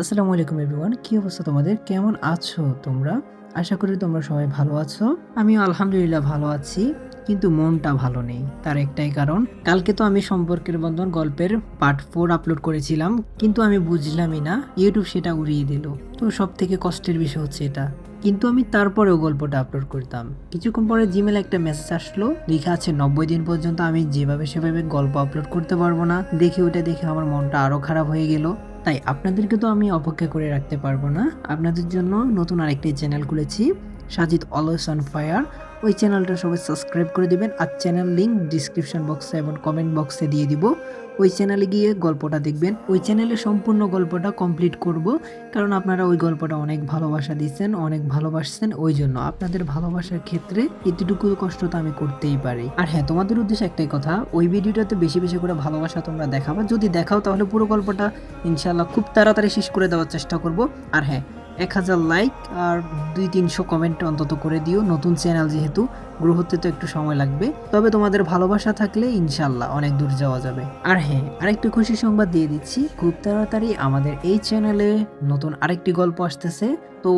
আসসালামু আলাইকুম এভরিওয়ান কি অবস্থা তোমাদের? কেমন আছো তোমরা? আশা করি তোমরা সবাই ভালো আছো। আমিও আলহামদুলিল্লাহ ভালো আছি, কিন্তু মনটা ভালো নেই, তার একটাই কারণ, কালকে তো আমি সম্পর্কের বন্ধন গল্পের পার্ট ফোর আপলোড করেছিলাম, কিন্তু আমি বুঝলামই না ইউটিউব সেটা উড়িয়ে দিল। তো সব থেকে কষ্টের বিষয় হচ্ছে এটা। কিন্তু আমি তারপরেও গল্পটা আপলোড করতাম। কিছুক্ষণ পরে জিমেলে একটা মেসেজ আসলো, লেখা আছে, নব্বই দিন পর্যন্ত আমি যেভাবে সেভাবে গল্প আপলোড করতে পারব না। দেখে ওটা দেখে আমার মনটা আরও খারাপ হয়ে গেল। তাই আপনাদেরকে তো আমি অপেক্ষা করে রাখতে পারব না। আপনাদের জন্য নতুন আরেকটি চ্যানেল খুলেছি, সাজিদ অলস অন ফায়ার ওই চ্যানেলটা সবাই সাবস্ক্রাইব করে দেবেন আর চ্যানেল লিঙ্ক ডিসক্রিপশন বক্সে এবং কমেন্ট বক্সে দিয়ে দিব। ওই চ্যানেলে গিয়ে গল্পটা দেখবেন। ওই চ্যানেলে সম্পূর্ণ গল্পটা কমপ্লিট করব কারণ আপনারা ওই গল্পটা অনেক ভালোবাসা দিচ্ছেন, অনেক ভালোবাসছেন। ওই জন্য আপনাদের ভালোবাসার ক্ষেত্রে এতটুকু কষ্ট তো আমি করতেই পারি। আর হ্যাঁ তোমাদের উদ্দেশ্যে একটাই কথা, ওই ভিডিওটাতে বেশি বেশি করে ভালোবাসা তোমরা দেখাবা। যদি দেখাও তাহলে পুরো গল্পটা ইনশাল্লাহ খুব তাড়াতাড়ি শেষ করে দেওয়ার চেষ্টা করব। আর হ্যাঁ এক হাজার লাইক আর দুই তিনশো কমেন্ট অন্তত করে দিও। নতুন চ্যানেল যেহেতু গ্রো হতে তো একটু সময় লাগবে। তবে তোমাদের ভালোবাসা থাকলে ইনশাল্লাহ অনেক দূর যাওয়া যাবে। আর হ্যাঁ আরেকটু খুশি সংবাদ দিয়ে দিচ্ছি। খুব তাড়াতাড়ি আমাদের এই চ্যানেলে নতুন আরেকটি গল্প আসতেছে। তো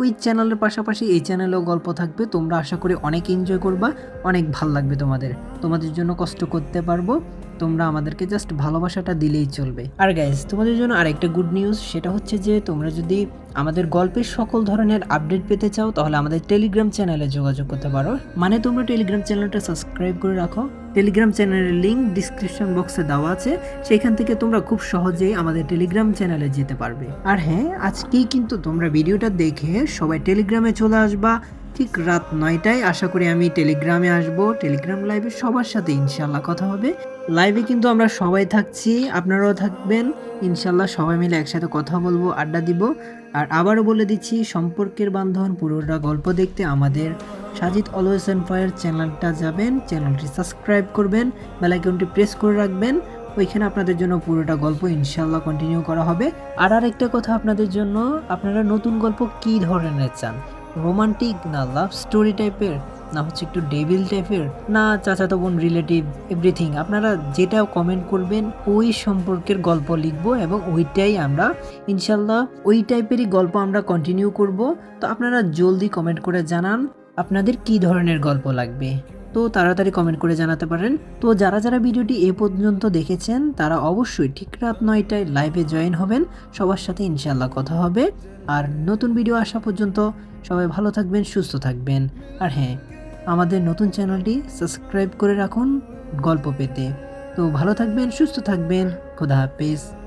ওই চ্যানেলের পাশাপাশি এই চ্যানেলেও গল্প থাকবে। তোমরা আশা করি অনেক এনজয় করবা, অনেক ভালো লাগবে তোমাদের। তোমাদের জন্য কষ্ট করতে পারব। তোমরা আমাদেরকে জাস্ট ভালোবাসাটা দিলেই চলবে। আর গাইজ তোমাদের জন্য আরেকটা গুড নিউজ সেটা হচ্ছে যে তোমরা যদি আমাদের গল্পের সকল ধরনের আপডেট পেতে চাও, তাহলে আমাদের টেলিগ্রাম চ্যানেলে যোগাযোগ করতে পারো। মানে তোমরা টেলিগ্রাম চ্যানেলটা সাবস্ক্রাইব করে রাখো। টেলিগ্রাম চ্যানেলের লিঙ্ক ডিসক্রিপশন বক্সে দেওয়া আছে। সেখান থেকে তোমরা খুব সহজেই আমাদের টেলিগ্রাম চ্যানেলে যেতে পারবে। আর হ্যাঁ আজকেই কিন্তু তোমরা ভিডিওটা দেখে সবাই টেলিগ্রামে চলে আসবা। ঠিক রাত নয়টায় আশা করি আমি টেলিগ্রামে আসব। টেলিগ্রাম লাইভে সবার সাথে ইনশাল্লাহ কথা হবে। লাইভে কিন্তু আমরা সবাই থাকছি, আপনারাও থাকবেন। ইনশাল্লাহ সবাই মিলে একসাথে কথা বলব, আড্ডা দিব। আর আবারও বলে দিচ্ছি, সম্পর্কের বান্ধবন পুরোটা গল্প দেখতে আমাদের সাজিদ অলওয়েস অ্যান্ড ফায়ার চ্যানেলটা যাবেন, চ্যানেলটি সাবস্ক্রাইব করবেন বেলাইকনটি প্রেস করে রাখবেন। ওইখানে আপনাদের জন্য পুরোটা গল্প ইনশাল্লাহ কন্টিনিউ করা হবে। আর আরেকটা কথা আপনাদের জন্য, আপনারা নতুন গল্প কী ধরনের চান? রোমান্টিক না লাভ স্টোরি টাইপের না হচ্ছে একটু ডেভিল টাইপের না চাচাতো বোন রিলেটিভ এভরিথিং আপনারা যেটা কমেন্ট করবেন, ওই সম্পর্কের গল্প লিখব এবং ওইটাই আমরা, ইনশাল্লাহ, ওই টাইপেরই গল্প আমরা কন্টিনিউ করব। তো আপনারা জলদি কমেন্ট করে জানান, আপনাদের কি ধরনের গল্প লাগবে? তো তাড়াতাড়ি কমেন্ট করে জানাতে পারেন। তো যারা যারা ভিডিওটি এ পর্যন্ত দেখেছেন, তারা অবশ্যই ঠিক রাত নয়টায় লাইভে জয়েন হবেন। সবার সাথে ইনশাল্লাহ কথা হবে। আর নতুন ভিডিও আসা পর্যন্ত সবাই ভালো থাকবেন, সুস্থ থাকবেন। আর হ্যাঁ আমাদের নতুন চ্যানেলটি সাবস্ক্রাইব করে রাখুন গল্প পেতে। তো ভালো থাকবেন, সুস্থ থাকবেন। খোদা হাফেজ।